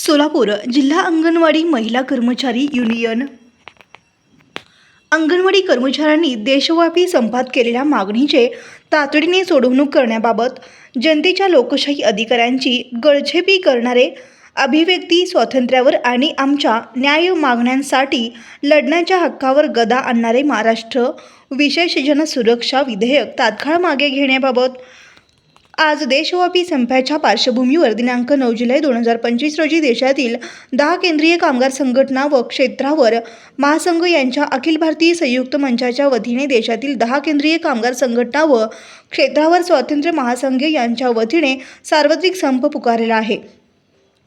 सोलापूर जिल्हा अंगणवाडी महिला कर्मचारी युनियन. अंगणवाडी कर्मचाऱ्यांनी देशव्यापी संपात केलेल्या मागणीचे तातडीने सोडवणूक करण्याबाबत जनतेच्या लोकशाही अधिकाऱ्यांची गळछेपी करणारे अभिव्यक्ती स्वातंत्र्यावर आणि आमच्या न्याय मागण्यांसाठी लढण्याच्या हक्कावर गदा आणणारे महाराष्ट्र विशेष जनसुरक्षा विधेयक तात्काळ मागे घेण्याबाबत आज देशव्यापी संपाच्या पार्श्वभूमीवर दिनांक नऊ जुलै दोन हजार पंचवीस रोजी देशातील दहा केंद्रीय कामगार संघटना व क्षेत्रावर महासंघ यांच्या अखिल भारतीय संयुक्त मंचाच्या वतीने देशातील दहा केंद्रीय कामगार संघटना व क्षेत्रावर स्वातंत्र्य महासंघ यांच्या वतीने सार्वत्रिक संप पुकारलेला आहे.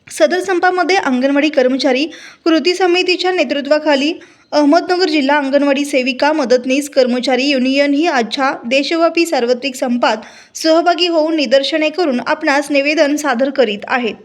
सदर संपामध्ये अंगणवाडी कर्मचारी कृती समितीच्या नेतृत्वाखाली अहमदनगर जिल्हा अंगणवाडी सेविका मदतनीस कर्मचारी युनियन ही आजच्या देशव्यापी सार्वत्रिक संपात सहभागी होऊन निदर्शने करून आपणास निवेदन सादर करीत आहेत.